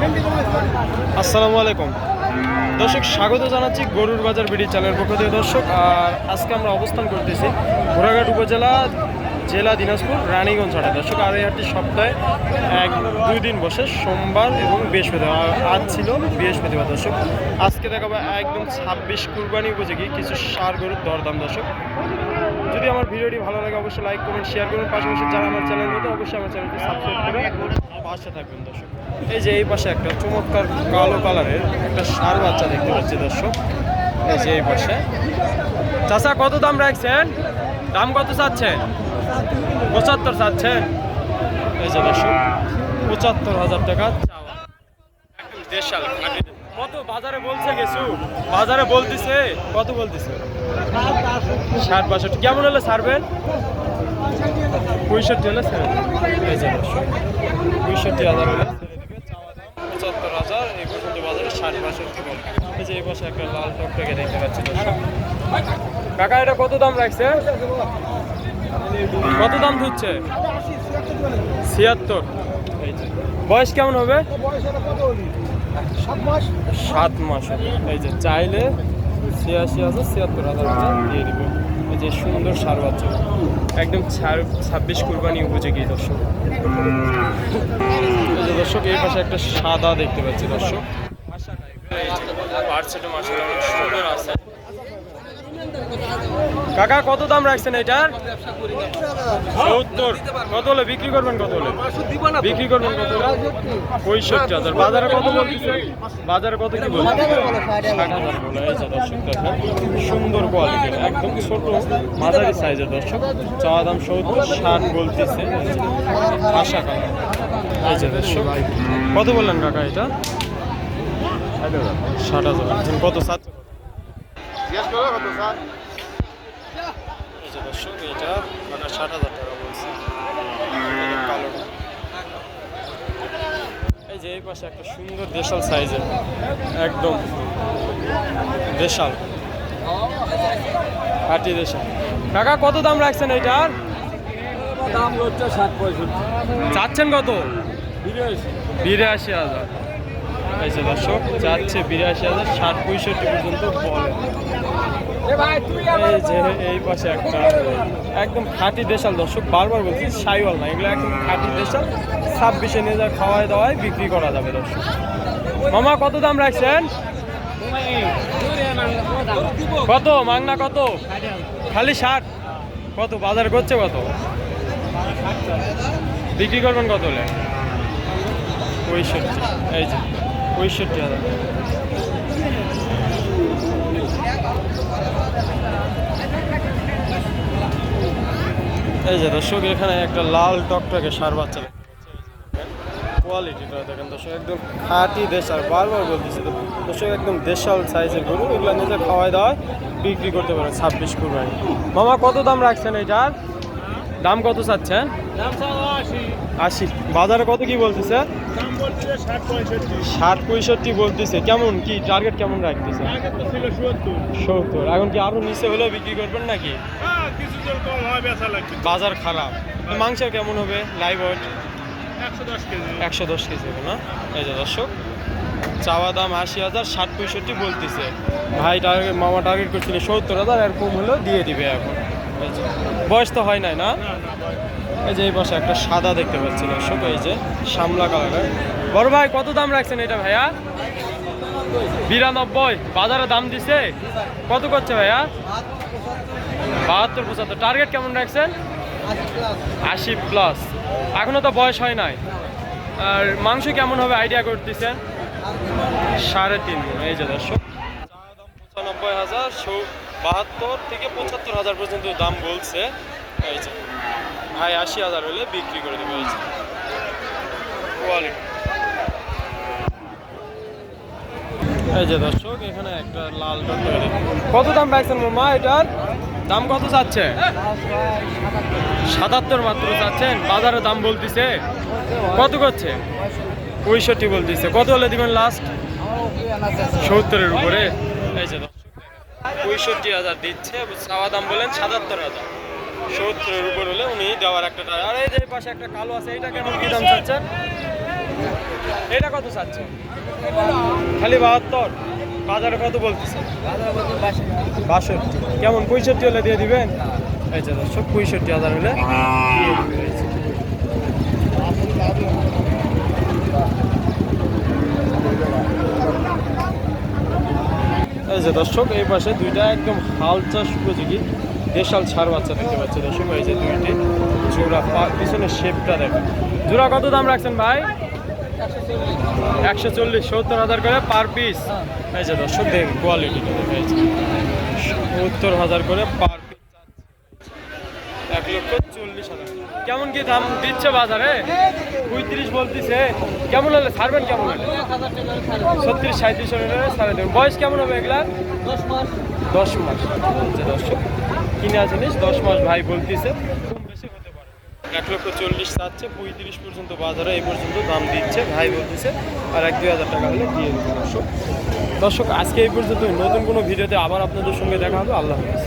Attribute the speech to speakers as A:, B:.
A: আসসালামু আলাইকুম। দর্শক, স্বাগত জানাচ্ছি গরুর বাজার বিডি চ্যানেলের পক্ষ থেকে। দর্শক, আর আজকে আমরা অবস্থান করতেছি ঘোড়াঘাট উপজেলা, জেলা দিনাজপুর, রানীগঞ্জ হাটে। দর্শক, আর এই হাটটি সপ্তাহে এক, দুই দিন বসে, সোমবার এবং বৃহস্পতিবার। আজ ছিল বৃহস্পতিবার। দর্শক, আজকে দেখাবো একদম ছাব্বিশ কুরবানি উপযোগী কিছু সার গরুর দরদাম। দর্শক আমার ভিডিওটি ভালো লাগে, অবশ্যই লাইক করুন শেয়ার করুন। পাশাপাশি যারা আমার চ্যানেল নতুন, অবশ্যই আমার চ্যানেলটি সাবস্ক্রাইব করে পাশে থাকবেন দর্শক। এই যে এই পাশে একটা চমৎকার কালো কালারের একটা সার বাচ্চা দেখতে পাচ্ছি দর্শক। এই যে এই পাশে। চাচা, কত দাম রাখছেন? দাম কত চাচ্ছেন? পঁচাত্তর চাচ্ছেন। এই যে দর্শক, পঁচাত্তর হাজার টাকা চাওয়া। দেশাল। কত বাজারে বলছে কিছু? বাজারে বলতিছে, কত বলতিছে? ষাট বাষট্টি। কেমন হলে ছাড়বেন পঁয়ষট্টি হলে পঁয়ষট্টি হাজার হলে পঁচাত্তর হাজার ষাট একটা লাল দেখতে পাচ্ছি এটা কত দাম রাখছে? কত দাম দিচ্ছে ছিয়াত্তর। বয়স কেমন হবে? সাত মাস? এই যে চাইলে ছিয়াশি হাজার ছিয়াত্তর হাজার টাকা দিয়ে দিবে। এই যে সুন্দর সার বাচ্চা। একদম ছাব্বিশ কুরবানি উপযোগী দর্শক। এই যে দর্শক, এই পাশে একটা সাদা দেখতে পাচ্ছি দর্শক। পার্সেটে মাসে সুন্দর আছে। কাকা, কত দাম রাখছেন এটার? সত্তর। কত হলে বিক্রি করবেন কত হলে? বিক্রি করবেন কত পঁয়ষট্টি হাজার। বাজারে কত বাজারে কত কি সুন্দর কোয়ালিটির একদম ছোট, মাঝারি সাইজের দর্শক। চাওয়া দাম সত্তর, ষাট বলতেছে। আশা যে দর্শক, কত বললেন কাকা এটা? ষাট হাজার। কত সাত দর্শক এটা কাকা ষাট হাজার টাকা বলছে। এই যে কালোটা। এই যে এই পাশে একটা সুন্দর দেশাল সাইজের একদম দেশাল। দেশাল। কাকা কত দাম রাখছেন এইটার
B: দাম হচ্ছে ষাট পঁয়ষট্টি।
A: চাচ্ছেন কত?
B: বিরাশি।
A: বিরাশি হাজার। এই যে দর্শক চাচ্ছে বিরাশি হাজার ষাট পঁয়ষট্টি পর্যন্ত বলে। এই যে এই পাশে একটা, একদম খাঁটি দেশাল দর্শক, বারবার বলছি সাইওয়াল না, এগুলো একদম খাঁটি দেশাল। ছাব্বিশে নিয়ে যা খাওয়ায় দাওয়ায় বিক্রি করা যাবে দর্শক। মামা, কত দাম রাখছেন? কত? মাংনা কত? খালি ষাট? কত? বাজার করছে কত? বিক্রি করবেন কত হলে? পঁয়ষট্টি। এই যে পঁয়ষট্টি হাজার এই যে দর্শক, এখানে একটা লাল টকটকে সার বাচ্চা কোয়ালিটিটা দেখেন দর্শক, একদম খাঁটি দেশাল বারবার বলতেছি তো। দর্শক, একদম দেশাল সাইজের গরু, এগুলো নিজে খাওয়াই দাওয়ায় বিক্রি করতে পারেন ছাব্বিশ কুরবানি। মামা, কত দাম রাখছেন এটার দাম কত চাচ্ছেন?
B: আশি।
A: বাজারে কত কি বলতেছে?
B: ষাট পঁয়ষট্টি।
A: ষাট পঁয়ষট্টি বলতেছে। কেমন? কি টার্গেট কেমন রাখতেছে?
B: আগে তো ছিল সত্তর।
A: এখন কি আরও নিচে হলেও বিক্রি করবেন নাকি?
B: হ্যাঁ হয়
A: বাজার খারাপ। মাংস কেমন হবে? লাইভ ওয়েট
B: একশো দশ কেজি।
A: একশো দশ কেজি হবে না? এই যে দর্শক চাওয়া দাম আশি হাজার ষাট পঁয়ষট্টি বলতেছে। ভাই টার্গেট মামা টার্গেট করছিল সত্তর হাজার আর কম হলেও দিয়ে দিবে এখন। বয়স তো হয় নাই, না? এই যে এই পাশে একটা সাদা দেখতে পাচ্ছি দর্শক, এই যে শামলা কালারের। বড় ভাই, কত দাম রাখছেন এটা ভাইয়া? বিরানব্বই, বাজারে দাম দিছে? কত করছে ভাইয়া? বাহাত্তর, পঁচাত্তর। টার্গেট কেমন রাখছেন? আশি প্লাস এখনও তো বয়স হয় নাই। আর মাংস কেমন হবে আইডিয়া করতেছেন? সাড়ে তিন, এই যে দর্শক। পঁচানব্বই হাজার বাহাত্তর থেকে পঁচাত্তর হাজার পর্যন্ত দাম বলছে। এই যে, ভাই, আশি হাজার হলে বিক্রি করে দেবে, এই যে। কোয়ালিটি এই যে দর্শক, এখানে একটা লাল কত দাম রাখছেন মামা এটার? দাম কত চাচ্ছে? সাতাত্তর মাত্র চাচ্ছেন, বাজারে দাম বলতেছে। কত করছে? পঁয়ষট্টি বলতেছে। কত হলে দিবেন লাস্ট সত্তরের উপরে। এই যে পঁয়ষট্টি হাজার দিচ্ছে চাওয়া দাম বলেন সাতাত্তর হাজার। সত্তরের উপর হলে উনি দেওয়ার একটা টাকা। আর এই যে পাশে একটা কালো আছে, এইটা কেমন কি দাম চাচ্ছেন? এটা কত চাচ্ছে খালি বাহাত্তর? বাজারে কত বলতেছে? বাষট্টি। কেমন, পঁয়ষট্টি হলে দিয়ে দিবেন? যে দর্শক, পঁয়ষট্টি হাজার হলে দিয়ে দিবেন। এই যে। দর্শক, এই পাশে দুইটা একদম হাল চাষ উপযোগী দেশাল ছাড় বাচ্চা দেখতে পাচ্ছি দর্শক, এই যে দুইটি জোড়া পিছনের শেপটা দেখেন। জোড়া কত দাম রাখছেন ভাই? একশো চল্লিশ, সত্তর হাজার করে পার পিস এই যে দর্শক, দেখেন কোয়ালিটি সত্তর হাজার করে পার কেমন কি দাম দিচ্ছে বাজারে? পঁয়ত্রিশ বলতেছে। কেমন হলে? ছাড়বেন কেমন হলে? ছত্রিশ সাঁত্রিশ হলে দেবেন। বয়স কেমন হবে এগুলা দশ মাস। যে দর্শক, কিনে জিনিস দশ মাস ভাই বলতেছে এক লক্ষ চল্লিশ চাচ্ছে, পঁয়ত্রিশ পর্যন্ত বাজারে এই পর্যন্ত দাম দিচ্ছে, ভাই বলতেছে, আর এক, দুই হাজার টাকা হলে দিয়ে দেবে, দর্শক। দর্শক, আজকে এই পর্যন্ত নতুন কোনো ভিডিওতে আবার আপনাদের সঙ্গে দেখা হবে। আল্লাহ হাফিজ।